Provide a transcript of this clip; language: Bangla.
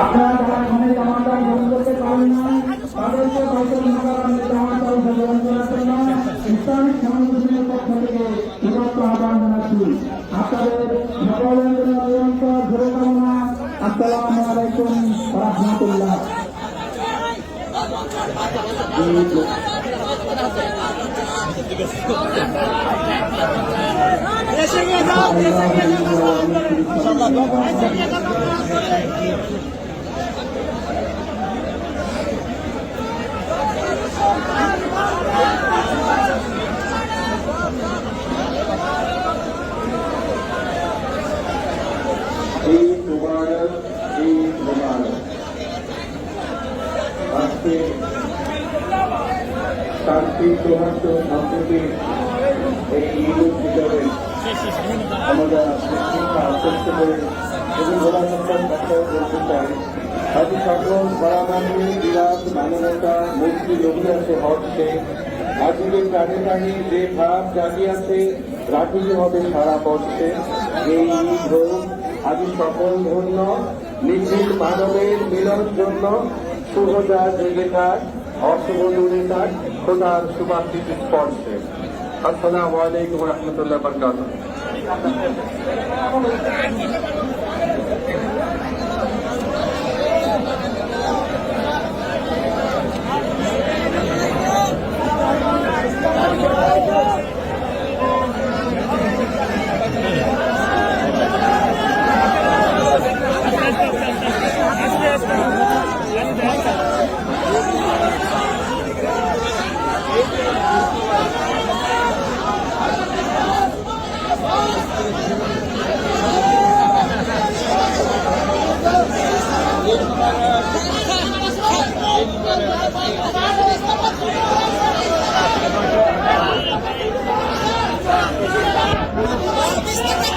আপনারা যারা এখানে জামাতা গ্রহণ করতে পারেন না, তাদেরকে হয়তো মহারামের জামাতা গ্রহণ করার জন্য ইসলামিক সংগঠনের পক্ষ থেকে বিভক্ত আহ্বান জানাচ্ছি। আপনাদের সকলের জন্য নিরন্তর শুভকামনা। আসসালামু আলাইকুম রহমতুল্লাহ দেশে গিয়ে যাও দেশে গিয়ে যাও দেশে গিয়ে যাও ঈদ মুবারক ঈদ মুবারক আজকে শান্তি সৌহার্দ্য সম্প্রীতি এই ঈদ ফিতরে আমরা শিক্ষা করে এবং বলতে চাই সকল বিরাট মানবতা হচ্ছে আজকে প্রাণে প্রাণী যে ভাব জাগিয়াছে, রাখিতে হবে সারা পড়ছে এই ঈদ হোক সকল ধন্য নিখিল মানবের মিলন জন্য শুভজা জেগে থাক অশুভ দূরে থাক খোদার সুবাসিত স্পর্শে। আসসালামু আলাইকুম রহমতুল্লাহ বরকাত